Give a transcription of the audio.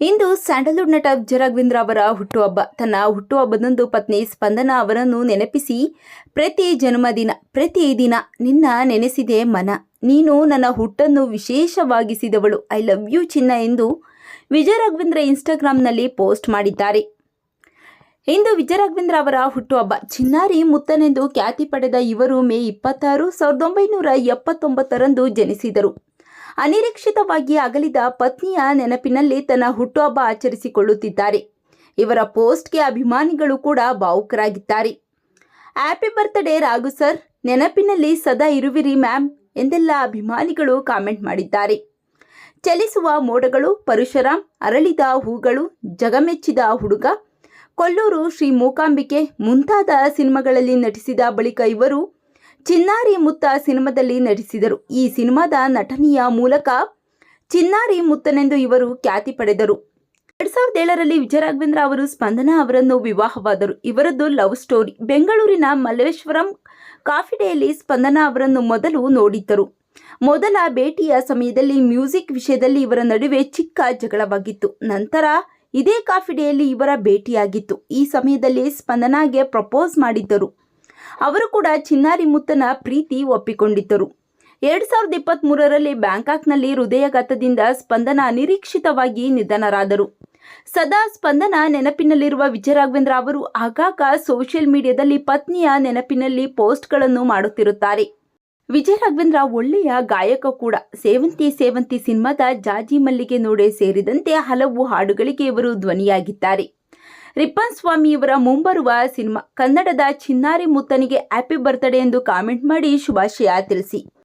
ಇಂದು Sandalwood ನಟ ವಿಜಯ ರಾಘವೇಂದ್ರ ಅವರ ಹುಟ್ಟುಹಬ್ಬ. ತನ್ನ ಹುಟ್ಟುಹಬ್ಬದಂದು ಪತ್ನಿ ಸ್ಪಂದನ ಅವರನ್ನು ನೆನಪಿಸಿ, ಪ್ರತಿ ಜನ್ಮದಿನ, ಪ್ರತಿ ದಿನ ನಿನ್ನ ನೆನೆಸಿದೆ ಮನ. ನೀನು ನನ್ನ ಹುಟ್ಟನ್ನು ವಿಶೇಷವಾಗಿಸಿದವಳು. ಐ ಲವ್ ಯು ಚಿನ್ನ ಎಂದು ವಿಜಯ ರಾಘವೇಂದ್ರ ಇನ್ಸ್ಟಾಗ್ರಾಂನಲ್ಲಿ ಪೋಸ್ಟ್ ಮಾಡಿದ್ದಾರೆ. ಇಂದು ವಿಜಯ ರಾಘವೇಂದ್ರ ಅವರ ಹುಟ್ಟುಹಬ್ಬ. ಚಿನ್ನಾರಿ ಮುತ್ತನೆಂದು ಖ್ಯಾತಿ ಪಡೆದ ಇವರು ಮೇ ಇಪ್ಪತ್ತಾರು, ಸಾವಿರದ ಒಂಬೈನೂರ ಎಪ್ಪತ್ತೊಂಬತ್ತರಂದು ಜನಿಸಿದರು. ಅನಿರೀಕ್ಷಿತವಾಗಿ ಅಗಲಿದ ಪತ್ನಿಯ ನೆನಪಿನಲ್ಲಿ ತನ್ನ ಹುಟ್ಟುಹಬ್ಬ ಆಚರಿಸಿಕೊಳ್ಳುತ್ತಿದ್ದಾರೆ. ಇವರ ಪೋಸ್ಟ್ಗೆ ಅಭಿಮಾನಿಗಳು ಕೂಡ ಭಾವುಕರಾಗಿದ್ದಾರೆ. Happy birthday Raghu sir. ನೆನಪಿನಲ್ಲಿ ಸದಾ ಇರುವಿರಿ ಮ್ಯಾಮ್ ಎಂದೆಲ್ಲ ಅಭಿಮಾನಿಗಳು ಕಾಮೆಂಟ್ ಮಾಡಿದ್ದಾರೆ. ಚಲಿಸುವ ಮೋಡಗಳು ಪರಶುರಾಮ್ ಅರಳಿದ ಹೂಗಳು, ಜಗಮೆಚ್ಚಿದ ಹುಡುಗ, ಕೊಲ್ಲೂರು ಶ್ರೀ ಮೂಕಾಂಬಿಕೆ ಮುಂತಾದ ಸಿನಿಮಾಗಳಲ್ಲಿ ನಟಿಸಿದ ಬಳಿಕ ಇವರು ಚಿನ್ನಾರಿ ಮುತ್ತ ಸಿನಿಮಾದಲ್ಲಿ ನಟಿಸಿದರು. ಈ ಸಿನಿಮಾದ ನಟನೆಯ ಮೂಲಕ ಚಿನ್ನಾರಿ ಮುತ್ತನೆಂದು ಇವರು ಖ್ಯಾತಿ ಪಡೆದರು. ಎರಡ್ ಸಾವಿರದ ಏಳರಲ್ಲಿ ವಿಜಯ ರಾಘವೇಂದ್ರ ಅವರು ಸ್ಪಂದನಾ ಅವರನ್ನು ವಿವಾಹವಾದರು. ಇವರದ್ದು ಲವ್ ಸ್ಟೋರಿ. ಬೆಂಗಳೂರಿನ ಮಲ್ಲೇಶ್ವರಂ ಕಾಫಿ ಡೇಯಲ್ಲಿ ಸ್ಪಂದನಾ ಅವರನ್ನು ಮೊದಲು ನೋಡಿದ್ದರು. ಮೊದಲ ಭೇಟಿಯ ಸಮಯದಲ್ಲಿ ಮ್ಯೂಸಿಕ್ ವಿಷಯದಲ್ಲಿ ಇವರ ನಡುವೆ ಚಿಕ್ಕ ಜಗಳವಾಗಿತ್ತು. ನಂತರ ಇದೇ ಕಾಫಿ ಡೇಯಲ್ಲಿ ಇವರ ಭೇಟಿಯಾಗಿತ್ತು. ಈ ಸಮಯದಲ್ಲಿ ಸ್ಪಂದನಾಗೆ ಪ್ರಪೋಸ್ ಮಾಡಿದ್ದರು. ಅವರು ಕೂಡ ಚಿನ್ನಾರಿ ಮುತ್ತನ ಪ್ರೀತಿ ಒಪ್ಪಿಕೊಂಡಿದ್ದರು. ಎರಡು ಸಾವಿರದ ಇಪ್ಪತ್ತ್ಮೂರರಲ್ಲಿ ಬ್ಯಾಂಕಾಕ್ನಲ್ಲಿ ಹೃದಯಘಾತದಿಂದ ಸ್ಪಂದನ ಅನಿರೀಕ್ಷಿತವಾಗಿ ನಿಧನರಾದರು. ಸದಾ ಸ್ಪಂದನ ನೆನಪಿನಲ್ಲಿರುವ ವಿಜಯ ರಾಘವೇಂದ್ರ ಅವರು ಆಗಾಗ ಸೋಷಿಯಲ್ ಮೀಡಿಯಾದಲ್ಲಿ ಪತ್ನಿಯ ನೆನಪಿನಲ್ಲಿ ಪೋಸ್ಟ್ಗಳನ್ನು ಮಾಡುತ್ತಿರುತ್ತಾರೆ. ವಿಜಯ ರಾಘವೇಂದ್ರ ಒಳ್ಳೆಯ ಗಾಯಕ ಕೂಡ. ಸೇವಂತಿ ಸೇವಂತಿ ಸಿನಿಮಾದ ಜಾಜಿ ಮಲ್ಲಿಗೆ ನೋಡೆ ಸೇರಿದಂತೆ ಹಲವು ಹಾಡುಗಳಿಗೆ ಇವರು ಧ್ವನಿಯಾಗಿದ್ದಾರೆ. ರಿಪ್ಪನ್ ಸ್ವಾಮಿಯವರ ಮುಂಬರುವ ಸಿನಿಮಾ ಕನ್ನಡದ ಚಿನ್ನಾರಿ ಮುತ್ತನಿಗೆ ಹ್ಯಾಪಿ ಬರ್ತ್ಡೇ ಎಂದು ಕಾಮೆಂಟ್ ಮಾಡಿ ಶುಭಾಶಯ ತಿಳಿಸಿ.